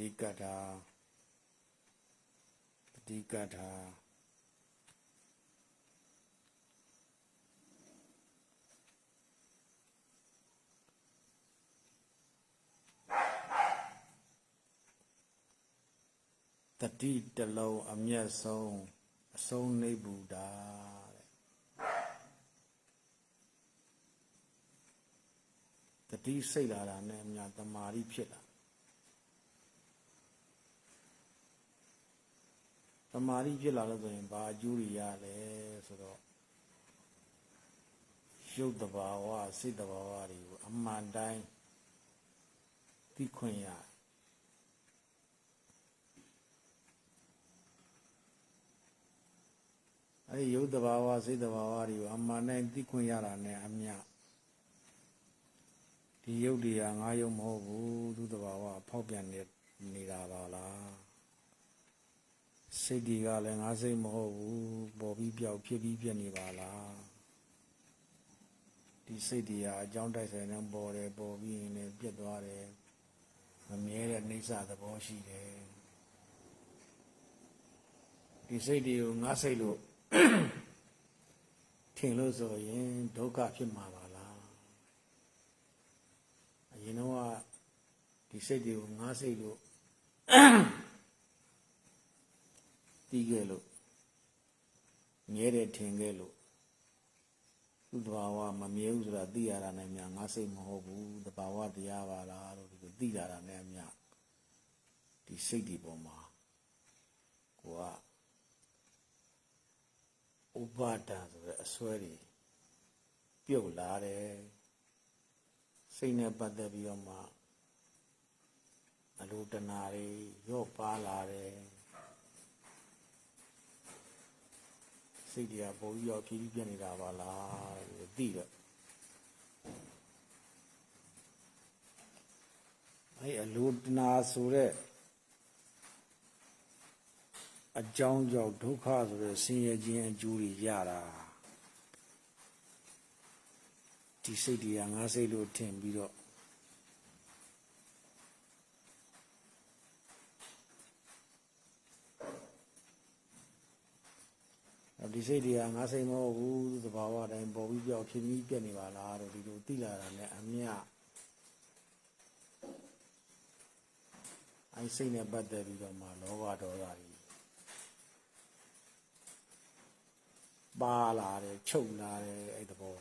တိကထာပတိကထာတတိတလုံးအမျက်ဆုံးအဆုံးနိဗ္ဗူတာတဲ့တတိစိတ်လာတာနဲ့အမြတမာရီဖြစ်လာ တမာရီဖြစ်လာလို့ဆိုရင်ဘာအကျိုးတွေရလဲဆိုတော့ရုပ်တဘာဝစိတ်တဘာဝတွေကိုအမှန်တိုင်းသိခွင့်ရတယ်အဲဒီယုတ်တဘာဝစိတ်တဘာဝတွေကိုအမှန်တိုင်းသိခွင့်ရတာနဲ့အမျှဒီယုတ်တရားငါယုတ်မဟုတ်ဘူးသူတဘာဝဖောက်ပြန်နေနေတာပါလား စိတ်တွေကလည်းငါစိတ်မဟုတ်ဘူးပေါ်ပြီးပြောက်ဖြစ်ပြီးပြက်နေပါလားဒီစိတ်တွေကအကြောင်းတိုက်ဆိုင်နေပေါ်တယ်ပေါ်ပြီးရင်လည်းပြက်သွားတယ်မမြဲတဲ့နှိစ္စသဘောရှိတယ်ဒီစိတ်တွေကိုငါစိတ်လို့ထင်လို့ဆိုရင်ဒုက္ခဖြစ်မှာပါလားအရင်တော့ကဒီစိတ်တွေကိုငါစိတ်လို့ တီးခဲ့လို့မြဲတယ်ထင်ခဲ့လို့သူ့တဘာဝမမြဲဘူးဆိုတာသိရတာနဲ့အများငါစိတ်မဟုတ်ဘူးတဘာဝတရားပါလားလို့ဒီလိုသိလာတာနဲ့အများဒီစိတ်ဒီပေါ်မှာကိုကဥပါဒံဆိုတဲ့အစွဲတွေပြုတ်လာတယ်စိတ်နဲ့ပတ်သက်ပြီးတော့မှအလိုတနာတွေရော့ပါလာတယ် စိတ်တွေကပုံပြီးတော့ဖြည်းဖြည်းပြတ်နေတာပါလားလို့သိတော့အဲအလိုတနာဆိုတဲ့အကြောင်းကြောင့်ဒုက္ခဆိုတဲ့ဆင်းရဲခြင်းအကျိုးတွေရတာဒီစိတ်တွေကငါစိတ်လို့ထင်ပြီးတော့ ဒီစိတ်တွေကငါစိတ်မဟုတ်ဘူးသဘာဝတိုင်းပေါ်ပြီးပြောက်ဖြစ်ပြီးပြက်နေပါလားတော့ဒီလိုသိလာတာနဲ့အမြအဲစိတ်နဲ့ပတ်သက်ပြီးတော့မှလောဘဒေါသတွေပါလာတယ်ချုပ်လာတယ်အဲ့တဘော